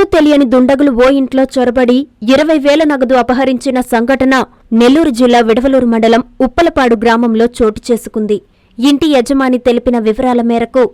గుర్తు తెలియని దుండగులు ఓ ఇంట్లో చొరబడి ఇరవై వేల నగదు అపహరించిన సంఘటన నెల్లూరు జిల్లా విడవలూరు మండలం ఉప్పలపాడు గ్రామంలో చోటు చేసుకుంది. ఇంటి యజమాని తెలిపిన వివరాల మేరకు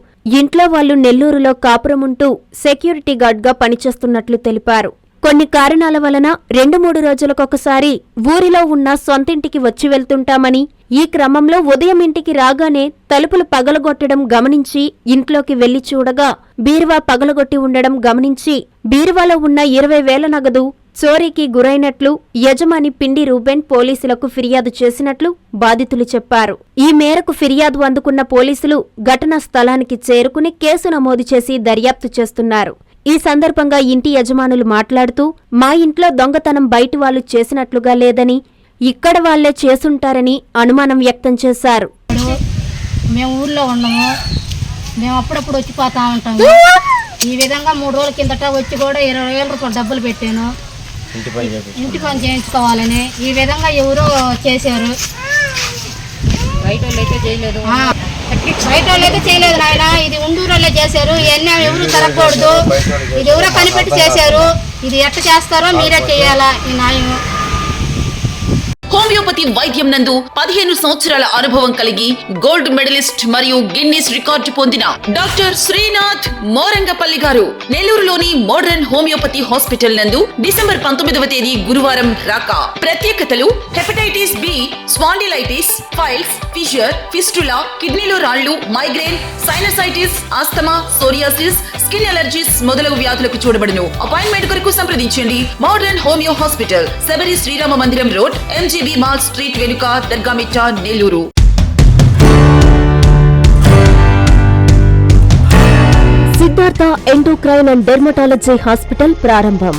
ఇంట్లో వాళ్ళు నెల్లూరులో కాపురముంటూ సెక్యూరిటీ గార్డ్గా పనిచేస్తున్నట్లు తెలిపారు. కొన్ని కారణాల వలన రెండు మూడు రోజులకొకసారి ఊరిలో ఉన్న సొంతింటికి వచ్చి వెళ్తుంటామని ఈ క్రమంలో ఉదయం ఇంటికి రాగానే తలుపులు పగలగొట్టడం గమనించి ఇంట్లోకి వెళ్ళి చూడగా బీరువా పగలగొట్టి ఉండడం గమనించి బీరువాలో ఉన్న ఇరవై వేల నగదు చోరీకి గురైనట్లు యజమాని పిండి రూబెన్ పోలీసులకు ఫిర్యాదు చేసినట్లు బాధితులు చెప్పారు. ఈ మేరకు ఫిర్యాదు అందుకున్న పోలీసులు ఘటనా స్థలానికి చేరుకుని కేసు నమోదు చేసి దర్యాప్తు చేస్తున్నారు. ఈ సందర్భంగా ఇంటి యజమానులు మాట్లాడుతూ మా ఇంట్లో దొంగతనం బయటి వాళ్ళు చేసినట్లుగా లేదని ఇక్కడ వాళ్ళే చేసుంటారని అనుమానం వ్యక్తం చేశారు. ఇప్పుడు మేము ఊర్లో ఉన్నాము. మేము అప్పుడప్పుడు వచ్చి పోతా ఉంటాము. ఈ విధంగా మూడు రోజుల కిందట వచ్చి కూడా ఇరవై వేల రూపాయలు డబ్బులు పెట్టాను. ఇంటి పని చేపి ఇంటి పని చేయించుకోవాలని ఈ విధంగా ఎవరో చేశారు. బయట చేయలేదు. బయట వాళ్ళు చేయలేదు నాయన. ఇది ఉండూరులో చేశారు. ఇవన్నీ ఎవరు తరగకూడదు. ఇది ఎవరో కనిపెట్టి చేశారు. ఇది ఎట్లా చేస్తారో మీరే చేయాలా ఈ న్యాయం? హోమియోపతి వైద్యం నందు పదిహేను సంవత్సరాల అనుభవం కలిగి గోల్డ్ మెడలిస్ట్ మరియు గిన్నీస్ రికార్డు పొందిన డాక్టర్ శ్రీనాథ్ మోరంగపల్లి గారు నెల్లూరులోని మోడర్న్ హోమియోపతి హాస్పిటల్ నందు డిసెంబర్ పంతొమ్మిదవ తేదీ గురువారం రాక. ప్రత్యేకతలు hepatitis B spondylitis piles fissure fistula కిడ్నీలో రాళ్ళు migraine sinusitis asthma psoriasis skin allergies మొదలగు వ్యాధులకు చూడబడును. అపాయింట్మెంట్ కొరకు సంప్రదించండి. Modern homeo hospital Sabari Srirama మందిరం రోడ్ ఎంజీబీ మాల్ స్ట్రీట్ వెనుక Dargamitta Nellore. Siddhartha endocrine and dermatology hospital ప్రారంభం.